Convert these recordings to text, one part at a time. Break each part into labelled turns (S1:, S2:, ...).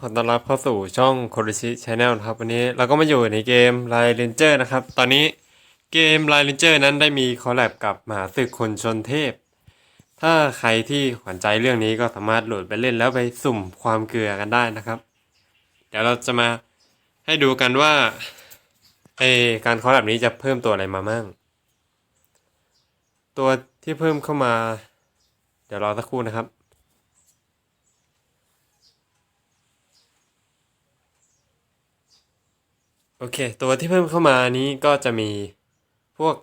S1: ขอต้อนรับเข้าสู่ช่องโค r ิชิช n แนลนะครับวันนี้เราก็มาอยู่ในเกม l ล n เ a นเจอร์นะครับ ตอนนี้เกม l ล n เ a นเจอร์นั้นได้มีคอลแลบกับมหาศึกคนชนเทพ ถ้าใครที่ขวัญใจเรื่องนี้ก็สามารถโหลดไปเล่นแล้วไปสุ่มความเกลือกันได้นะครับ เดี๋ยวเราจะมาให้ดูกันว่าไอการคอลแลบนี้จะเพิ่มตัวอะไรมามั่ง ตัวที่เพิ่มเข้ามา เดี๋ยวรอสักครู่นะครับ โอเค ตัวที่เพิ่มเข้ามานี้ก็จะมีพวก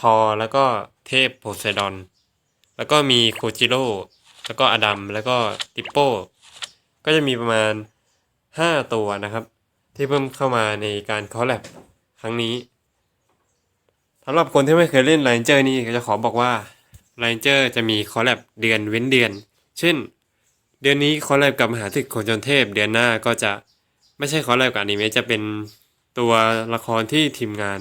S1: ทอแล้วก็เทพโพไซดอน แล้วก็มีโคจิโร่แล้วก็อดัมแล้วก็ติปโป้ก็จะมีประมาณ 5 ตัวนะครับ ที่เพิ่มเข้ามาในการคอลแลบครั้งนี้สำหรับคนที่ไม่เคยเล่นไลนเจอร์นี่จะขอบอกว่าไลนเจอร์จะมีคอลแลบเดือนเว้นเดือน เช่น เดือนนี้คอลแลบกับมหาศึกโคจรเทพ เดือนหน้าก็จะไม่ใช่คอลแลบกับอนิเมะจะเป็น ตัวละครที่ทีมงาน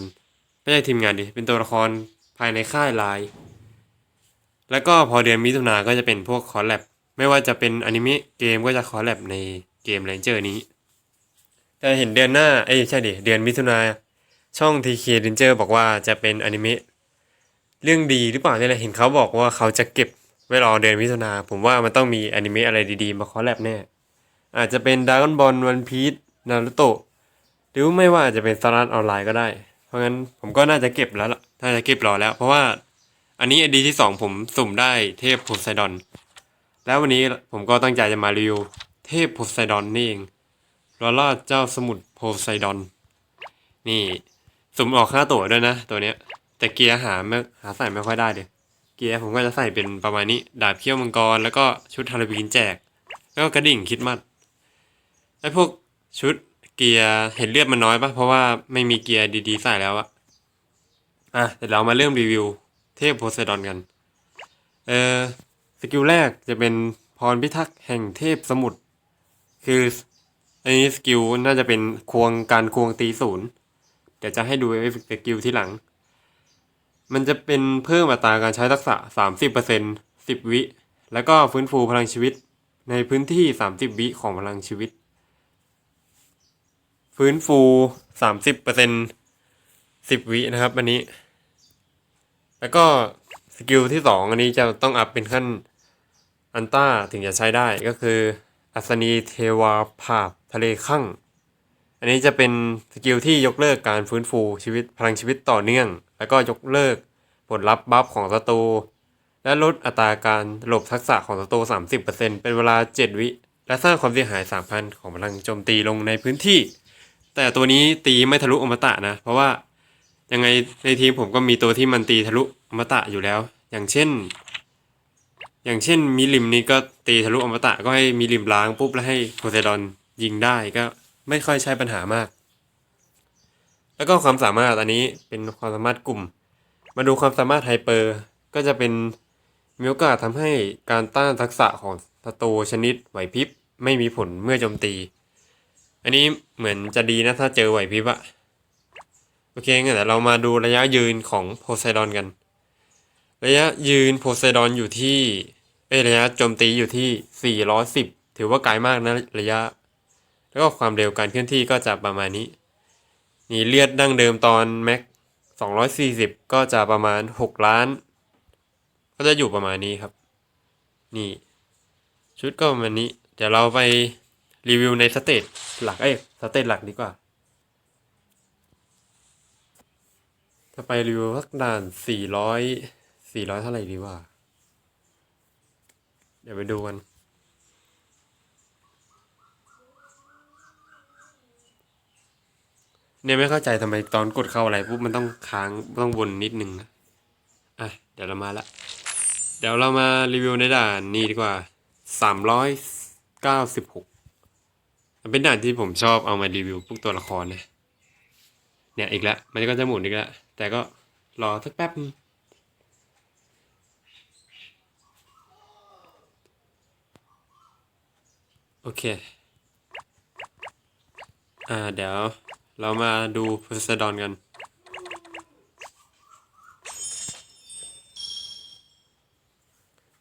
S1: ไม่ใช่ทีมงานดิ เป็นตัวละครภายในค่ายไลน์แล้วก็พอเดือนมิถุนาก็จะเป็นพวกคอลแลบไม่ว่าจะเป็นอนิเมะเกมก็จะคอลแลบในเกม Ranger นี้จะเห็นเดือนหน้าเอ้ยใช่ดิเดือนมิถุนาช่อง TK Ranger บอกว่าจะเป็นอนิเมะเรื่องดีหรือเปล่าเนี่ยแหละเห็นเขาบอกว่าเขาจะเก็บไว้รอเดือนมิถุนาผมว่ามันต้องมีอนิเมะอะไรดีๆ มาคอลแลบแน่อาจจะเป็น Dragon Ball One Piece Naruto หรือไม่ว่าจะเป็นสตาร์ทออนไลน์ก็ได้ เพราะงั้นผมก็น่าจะเก็บแล้วล่ะ น่าจะเก็บรอแล้ว เพราะว่าอันนี้อดีที่สองผมสุ่มได้เทพโพไซดอน แล้ววันนี้ผมก็ตั้งใจจะมารีวิวเทพโพไซดอนนี่เองลอล่าเจ้าสมุทรโพไซดอน นี่สุ่มออกค่าตั๋วด้วยนะ ตัวเนี้ย แต่เกียร์หาไม่หาใส่ไม่ค่อยได้เดี๋ยเกียร์ผมก็จะใส่เป็นประมาณนี้ ดาบเขี้ยวมังกร แล้วก็ชุดฮาโลวีนแจก แล้วก็กระดิ่งคิดมัดไอ้พวกชุด เกียร์เห็นเลือดมันน้อยปะเพราะว่าไม่มีเกียร์ดีๆใส่แล้วอะอะเดี๋ยวเรามาเริ่มรีวิวเทพโพไซดอนกัน เออสกิลแรกจะเป็นพรพิทักษ์แห่งเทพสมุทรคืออันนี้สกิลน่าจะเป็นควงการควงตีศูนย์เดี๋ยวจะให้ดูเอฟเฟกต์สกิลที่หลัง มันจะเป็นเพิ่มอัตราการใช้ทักษะ 30% 10 วิ แล้วก็ฟื้นฟูพลังชีวิตในพื้นที่ 30 วิของพลังชีวิต ฟื้นฟูสามสิบเปอร์เซ็นสิบวินะครับ อันนี้ แล้วก็สกิลที่สองอันนี้จะต้องอัพเป็นขั้นอันต้าถึงจะใช้ได้ก็คือ อัศนีเทวาภาพทะเลข้างอันนี้จะเป็นสกิลที่ยกเลิกการฟื้นฟูชีวิตพลังชีวิตต่อเนื่อง แล้วก็ยกเลิกผลลัพธ์บัฟของศัตรูและลดอัตราการหลบทักษะของศัตรู30%เป็นเวลา 7 วิ และสร้างความเสียหาย 3,000 ของพลังโจมตีลงในพื้นที่ แต่ตัวนี้ตีไม่ทะลุอมตะนะ เพราะว่ายังไงในทีมผมก็มีตัวที่มันตีทะลุอมตะอยู่แล้ว อย่างเช่น อย่างเช่นมิลิมนี่ก็ตีทะลุอมตะก็ให้มิลิมล้างปุ๊บแล้วให้โพไซดอนยิงได้ก็ไม่ค่อยใช้ปัญหามาก แล้วก็ความสามารถอันนี้เป็นความสามารถกลุ่ม มาดูความสามารถไฮเปอร์ก็จะเป็นมีโอกาสทำให้การต้านทักษะของศัตรูชนิดไหวพริบไม่มีผลเมื่อโจมตี อันนี้เหมือนจะดีนะถ้าเจอไหวพริบอะโอเคงั้นเดี๋ยวเรามาดูระยะยืนของโพไซดอนกัน ระยะยืนโพไซดอนอยู่ที่เอระยะโจมตีอยู่ที่ 410 ถือว่าไกลมากนะระยะ แล้วก็ความเร็วการเคลื่อนที่ก็จะประมาณนี้ นี่เลือดดั้งเดิมตอนแม็ก 240 ก็จะประมาณ 6 ล้าน ก็จะอยู่ประมาณนี้ครับ นี่ ชุดก็ประมาณนี้ เดี๋ยวเราไป รีวิวในสเตจหลักเอ้ยสเตจหลักดีกว่า จะไปรีวิวสักด่านสี่ร้อยสี่ร้อยเท่าไหร่ดีว่า เดี๋ยวไปดูกันเนี่ยไม่เข้าใจทำไมตอนกดเข้าอะไรปุ๊บมันต้องค้างต้องวนนิดนึงนะอะเดี๋ยวเรามาละ เดี๋ยวเรามารีวิวในด่านนี้ดีกว่าสามร้อยเก้าสิบหก เป็นด่านที่ผมชอบเอามารีวิวพวกตัวละครนะเนี่ยอีกแล้วมันก็จะหมุนอีกแล้วแต่ก็รอสักแป๊บโอเค อ่าเดี๋ยวเรามาดูโพไซดอนกัน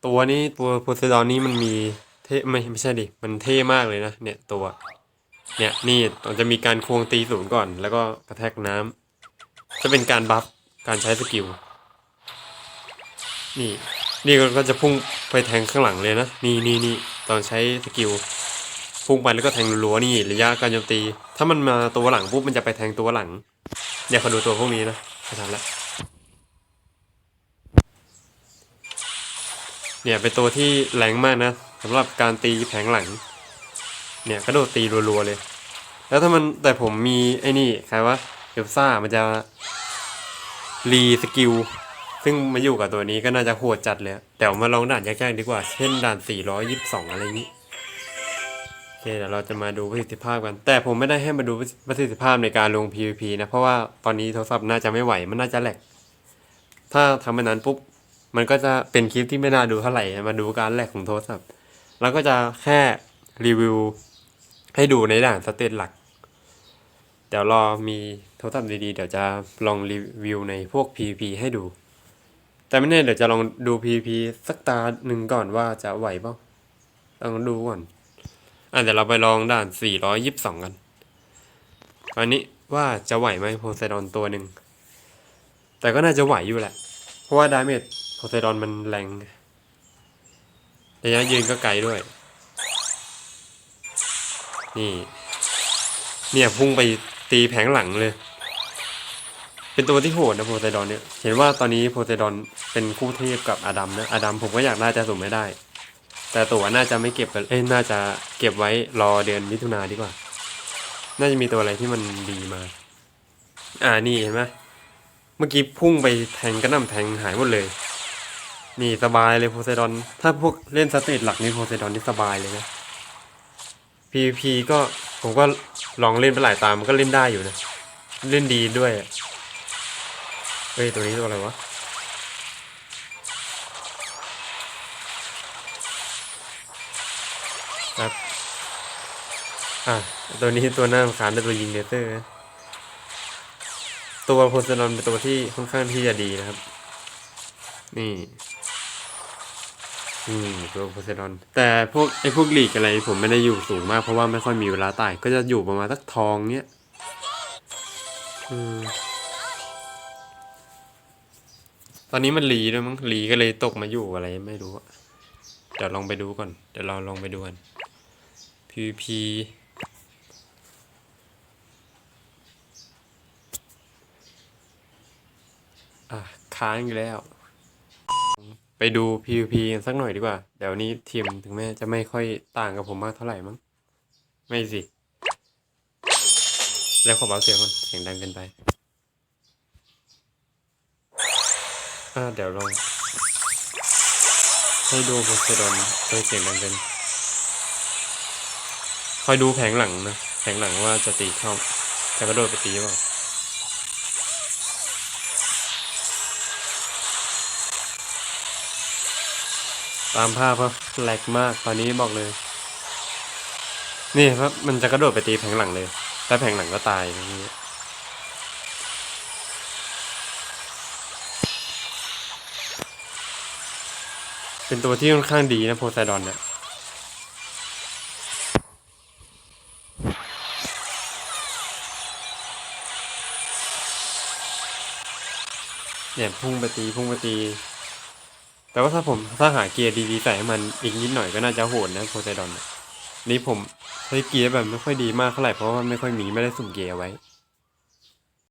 S1: ตัวนี้ตัวโพไซดอนนี้มันมีเท่ไม่ไม่ใช่ดิ มันเท่มากเลยนะ เนี่ยตัว เนี่ยนี่ต้องจะมีการควงตีศูนย์ก่อน แล้วก็กระแทกน้ำจะเป็นการบัฟการใช้สกิลนี่ นี่ก็จะพุ่งไปแทงข้างหลังเลยนะ นี่นี่นี่ตอนใช้สกิลพุ่งไปแล้วก็แทงรัวนี่ระยะการโจมตี ถ้ามันมาตัวหลังปุ๊บมันจะไปแทงตัวหลังอย่าขอดูตัวพวกนี้นะไม่ทันละเนี่ยเป็นตัวที่แรงมากนะสำหรับการตีแผงหลัง เนี่ยกระโดดตีรัวๆเลย แล้วถ้ามันแต่ผมมีไอ้นี่ใครวะเอลซ่ามันจะรีสกิลซึ่งมาอยู่กับตัวนี้ก็น่าจะโหดจัดเลย แต่มาลองด่านยากๆดีกว่า เช่นด่าน 422 อะไรอย่างนี้โอเคเดี๋ยวเราจะมาดูประสิทธิภาพกัน แต่ผมไม่ได้ให้มาดูประสิทธิภาพในการลง PVP นะเพราะว่าตอนนี้โทรศัพท์น่าจะไม่ไหวมันน่าจะแหลกถ้าทำแบบนั้นปุ๊บมันก็จะเป็นคลิปที่ไม่น่าดูเท่าไหร่มาดูการแหลกของโทรศัพท์แล้วก็จะแค่รีวิว ให้ดูในด่านสเตตหลัก เดี๋ยวรอมีโทรศัพท์ดีๆ เดี๋ยวจะลองรีวิวในพวก PVP ให้ดู แต่ไม่แน่เดี๋ยวจะลองดู PVP สักตาหนึ่งก่อนว่าจะไหวเปล่าต้องดูก่อน อะเดี๋ยวเราไปลองด่าน 422 กัน อันนี้ว่าจะไหวไหมโพไซดอนตัวหนึ่ง แต่ก็น่าจะไหวอยู่แหละ เพราะว่าดาเมจโพไซดอนมันแรงระยะยืนก็ไกลด้วย นี่ เนี่ยพุ่งไปตีแผงหลังเลย เป็นตัวที่โหดนะโพไซดอนเนี่ย เห็นว่าตอนนี้โพไซดอนเป็นคู่เทพกับอดัมนะ อดัมผมก็อยากได้แต่สุ่มไม่ได้ แต่ตัวน่าจะไม่เก็บเอ้ยน่าจะเก็บไว้รอเดือนมิถุนาดีกว่า น่าจะมีตัวอะไรที่มันดีมา อ่านี่เห็นไหมเมื่อกี้พุ่งไปแทงกระหน่ำแทงหายหมดเลย นี่สบายเลยโพไซดอน ถ้าพวกเล่นสเตจหลักนี่โพไซดอนนี่สบายเลยนะ PVP ก็ผมก็ลองเล่นไปหลายตามมันก็เล่นได้อยู่นะ เล่นดีด้วยเฮ้ยตัวนี้ตัวอะไรวะครับอะตัวนี้ตัวหน้ารำคาญเป็นตัวยิงเลเซอร์ ตัวโพไซดอนเป็นตัวที่ค่อนข้างที่จะดีนะครับ นี่ อืมตัวโพไซดอน แต่พวกไอ้พวกลีกอะไรผมไม่ได้อยู่สูงมากเพราะว่าไม่ค่อยมีเวลาไต่ก็จะอยู่ประมาณสักทองเนี้ยอืมตอนนี้มันรีด้วยมั้งรีก็เลยตกมาอยู่อะไรไม่รู้อะเดี๋ยวลองไปดูก่อน เดี๋ยวเราลองไปดูกัน PVP อะค้างอยู่แล้ว ไปดู PVP กันสักหน่อยดีกว่า เดี๋ยวนี้ทีมถึงแม้จะไม่ค่อยต่างกับผมมากเท่าไหร่มั้ง ไม่สิ แล้วขอเบาเสียงก่อนเสียงดังเกินไป อ่าเดี๋ยวลองให้ดูโพไซดอนเออเสียงดังเกินคอยดูแผงหลังนะ แผงหลังว่าจะตีเข้า จะกระโดดไปตีหรือเปล่า ตามภาพครับแหลกมากตอนนี้บอกเลย นี่ครับมันจะกระโดดไปตีแผงหลังเลย แล้วแผงหลังก็ตายอย่างนี้เป็นตัวที่ค่อนข้างดีนะโพไซดอนเนี่ยเนี่ยพุ่งไปตีพุ่งไปตี แต่ว่าถ้าผมถ้าหาเกียร์ดีๆใส่ให้มันอีกนิดหน่อยก็น่าจะโหดนะโพไซดอนนี่ยนี่ผมใช้เกียร์แบบไม่ค่อยดีมากเท่าไหร่เพราะว่าไม่ค่อยมีไม่ได้สุ่มเกียร์ไว้